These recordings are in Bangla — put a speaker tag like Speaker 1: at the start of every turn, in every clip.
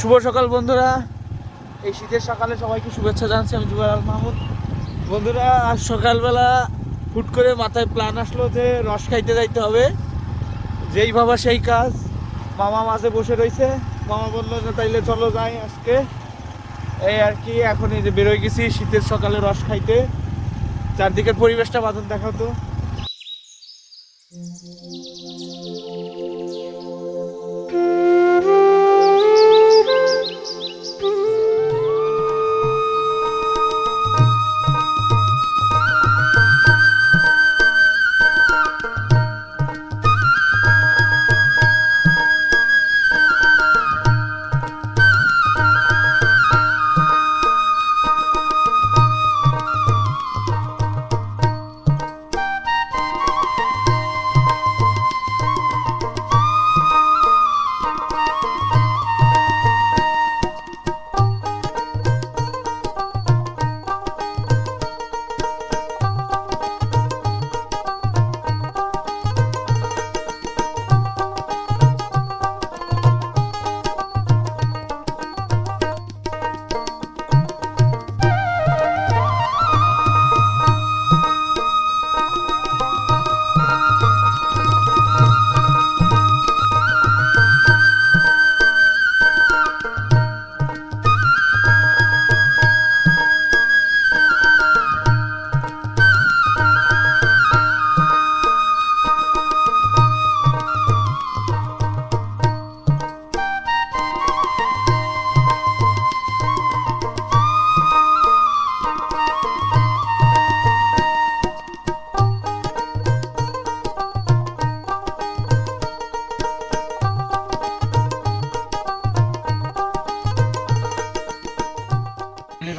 Speaker 1: শুভ সকাল, বন্ধুরা। এই শীতের সকালে সবাইকে শুভেচ্ছা জানাচ্ছি আমি জুবাই আল মাহমুদ। বন্ধুরা, আজ সকালবেলা হুট করে মাথায় প্ল্যান আসলো যে রস খাইতে যাইতে হবে। যেই ভাবা সেই কাজ, মামা মাঝে বসে রয়েছে মামা বলল যে, তাইলে চলো যাই আজকে। এই আর কি, এখন এই যে বেরোয় গেছি শীতের সকালে রস খাইতে। চারদিকের পরিবেশটা বাদন দেখাও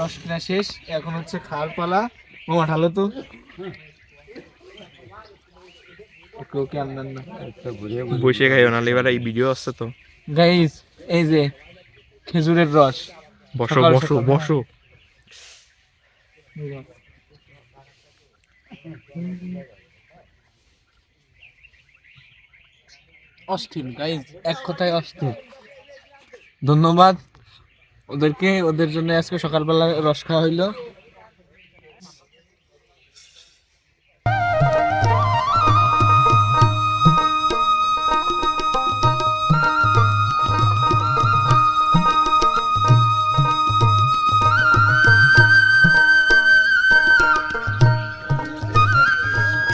Speaker 1: রস কিনা শেষ। এখন হচ্ছে খাওয়ার পালা। মামা ঢালো তো। না।
Speaker 2: বসে খাইও নাহলে এবার এই ভিডিও আসছে তো।
Speaker 1: গাইস এই যে খেজুরের রস।
Speaker 2: বসো বসো বসো।
Speaker 1: অস্থির গাইস এক কথায় অস্থির। ধন্যবাদ। ওদেরকে, ওদের জন্য আজকে সকালবেলা রস খাওয়া হইল।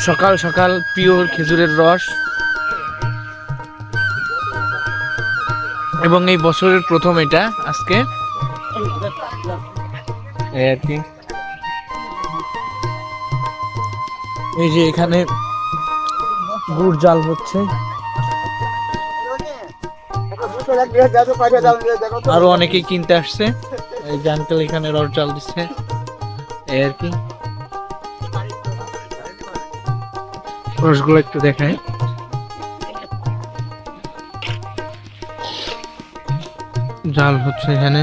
Speaker 1: সকাল সকাল পিওর খেজুরের রস। এবং এই বছরের প্রথম এটা আজকে। এই আর কি। এই যে এখানে গুড় জাল হচ্ছে। আরও অনেকেই কিনতে আসছে। এই যে এখানে রস জাল দিচ্ছে। এই আর কি। রসগুলো একটু দেখায় জাল হচ্ছে এখানে।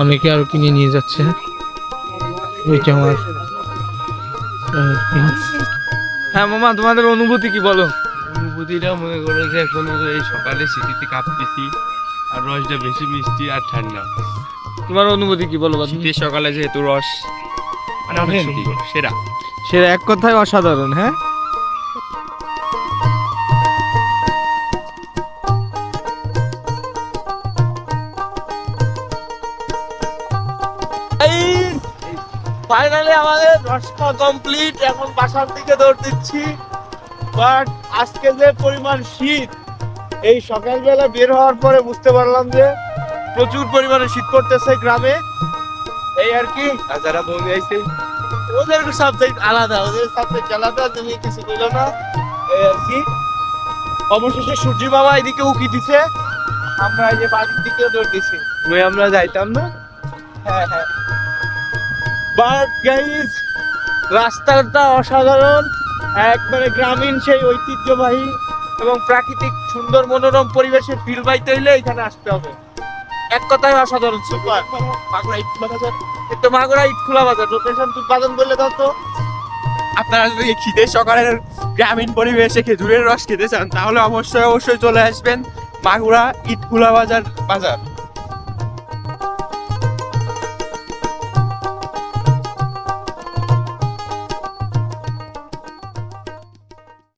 Speaker 1: অনেকে আরও কিনে নিয়ে যাচ্ছে। আমার হ্যাঁ মামা তোমাদের অনুভূতি কি বলো?
Speaker 3: অনুভূতিটা মনে করো যে এখন এই সকালে শীতিতে কাঁপতেছি আর রসটা বেশি মিষ্টি আর ঠান্ডা।
Speaker 1: তোমার অনুভূতি কি বলো?
Speaker 3: শীতের সকালে যেহেতু রস মানে অনেক
Speaker 1: অনেক
Speaker 3: সুন্দর সেরা।
Speaker 1: সেটা এক কথায় অসাধারণ হ্যাঁ? ফাইনালি আমাদের রসটা কমপ্লিট এখন বাসার দিকে দৌড় দিচ্ছি। বাট আজকে যে পরিমাণ শীত এই সকালবেলা বের হওয়ার পরে বুঝতে পারলাম যে প্রচুর পরিমাণে শীত পড়তেছে গ্রামে। এই আর কি।
Speaker 3: যারা বন্ধু আইছে?
Speaker 1: ওদের সাবজেক্ট আলাদা ওদের সাবজেক্ট আলাদা তুমি কিছু বলো না। এই আর কি। অবশেষে সূর্যি বাবা এদিকে উকি দিছে। আমরা এই যে বাড়ির দিকে দৌড় দিছি।
Speaker 3: আমরা যাইতাম না?
Speaker 1: হ্যাঁ হ্যাঁ। বাট গাইস রাস্তাটা অসাধারণ, একবারে গ্রামীণ সেই ঐতিহ্যবাহী এবং প্রাকৃতিক সুন্দর মনোরম পরিবেশে ফিল পাইতে হইলে এখানে আসতে হবে। এক কথায় অসাধারণ সুপার মাগুরা ইটখোলা বাজার। কিন্তু মাগুরা ইটখোলা বাজার লোকেশন বাদন বললে দাও তো।
Speaker 3: আপনারা যদি শীতের সকালের গ্রামীণ পরিবেশে খেজুরের রস খেতে চান, তাহলে অবশ্যই অবশ্যই চলে আসবেন মাগুরা ইটকুলা বাজার বাজার।